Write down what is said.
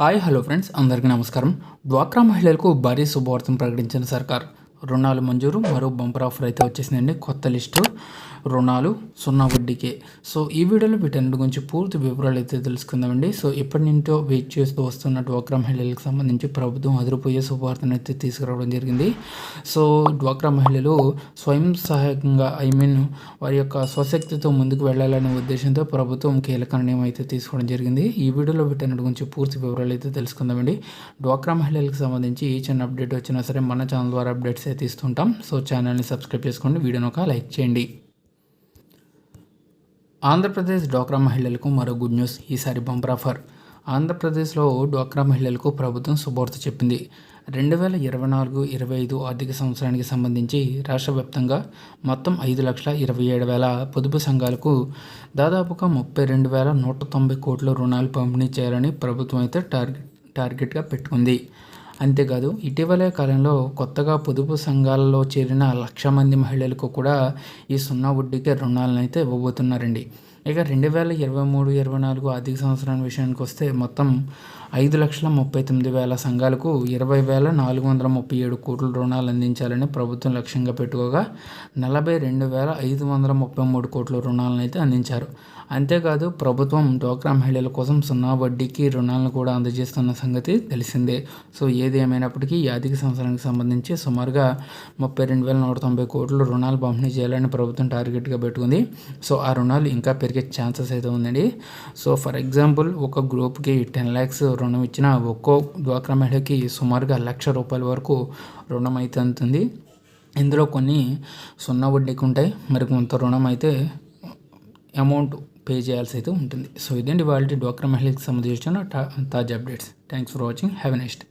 Hi hello friends. అందరికీ నమస్కారం. డ్వాక్రా మహిళలకు భారీ శుభవార్తను ప్రకటించిన సర్కార్. రుణాలు మంజూరు మరో బంపర్ ఆఫర్ అయితే వచ్చేసిందండి. కొత్త లిస్టు. రుణాలు సున్నా వడ్డీకే. సో ఈ వీడియోలో వీటన్నిటి గురించి పూర్తి వివరాలు అయితే తెలుసుకుందామండి. సో ఇప్పటి నుంచో వెయిట్ చేస్తూ వస్తున్న డ్వాక్రా మహిళలకు సంబంధించి ప్రభుత్వం అదిరిపోయే శుభవార్తను అయితే తీసుకురావడం జరిగింది. సో డ్వాక్రా మహిళలు స్వయం సహాయకంగా ఐ మీన్ వారి యొక్క స్వశక్తితో ముందుకు వెళ్ళాలనే ఉద్దేశంతో ప్రభుత్వం కీలక నిర్ణయం అయితే తీసుకోవడం జరిగింది. ఈ వీడియోలో వీటన్నిటి గురించి పూర్తి వివరాలు అయితే తెలుసుకుందామండి. డ్వాక్రా మహిళలకు సంబంధించి ఈ చిన్న అప్డేట్ వచ్చినా సరే మన ఛానల్ ద్వారా అప్డేట్స్ అయితే ఇస్తుంటాం. సో ఛానల్ని సబ్స్క్రైబ్ చేసుకోండి. వీడియోని ఒక లైక్ చేయండి. ఆంధ్రప్రదేశ్ డ్వాక్రా మహిళలకు మరో గుడ్ న్యూస్. ఈసారి బంపర్ ఆఫర్. ఆంధ్రప్రదేశ్లో డ్వాక్రా మహిళలకు ప్రభుత్వం శుభార్త చెప్పింది. రెండు వేల ఇరవై నాలుగు ఇరవై ఐదు ఆర్థిక సంవత్సరానికి సంబంధించి రాష్ట్ర వ్యాప్తంగా మొత్తం ఐదు లక్షల ఇరవై ఏడు వేల పొదుపు సంఘాలకు దాదాపుగా ముప్పై రెండు వేల నూట తొంభై కోట్ల రుణాలు పంపిణీ చేయాలని ప్రభుత్వం అయితే టార్గెట్ టార్గెట్గా పెట్టుకుంది. అంతేకాదు ఇటీవలే కాలంలో కొత్తగా పొదుపు సంఘాలలో చేరిన లక్ష మంది మహిళలకు కూడా ఈ సున్నా వడ్డీకే రుణాలను అయితే ఇవ్వబోతున్నారండి. ఇక రెండు వేల ఇరవై మూడు ఇరవై నాలుగు ఆర్థిక సంవత్సరాల విషయానికి వస్తే మొత్తం ఐదు లక్షల ముప్పై తొమ్మిది వేల సంఘాలకు ఇరవై వేల నాలుగు వందల ముప్పై ఏడు కోట్ల రుణాలు అందించాలని ప్రభుత్వం లక్ష్యంగా పెట్టుకోగా నలభై రెండు వేల ఐదు వందల ముప్పై మూడు కోట్ల రుణాలను అయితే అందించారు. అంతేకాదు ప్రభుత్వం డోక్రా మహిళల కోసం సున్నా వడ్డీకి రుణాలను కూడా అందజేస్తున్న సంగతి తెలిసిందే. సో ఏది ఏమైనప్పటికీ ఈ ఆర్థిక సంవత్సరానికి సంబంధించి సుమారుగా ముప్పై రెండు వేల నూట తొంభై కోట్ల రుణాలు పంపిణీ చేయాలని ప్రభుత్వం టార్గెట్గా పెట్టుకుంది. సో ఆ రుణాలు ఇంకా పెరిగే ఛాన్సెస్ అయితే ఉందండి. సో ఫర్ ఎగ్జాంపుల్ ఒక గ్రూప్కి టెన్ ల్యాక్స్ రుణం ఇచ్చిన ఒక్కో డ్వాక్రా మహిళకి సుమారుగా లక్ష రూపాయల వరకు రుణం అయితే అందుతుంది. ఇందులో కొన్ని సున్నా వడ్డీకి ఉంటాయి. మరి కొంత రుణం అయితే అమౌంట్ పే చేయాల్సి అయితే ఉంటుంది. సో ఇదండి వాళ్ళ డ్వాక్రా మహిళకి సంబంధించిన తాజా updates. Thanks for watching. Have next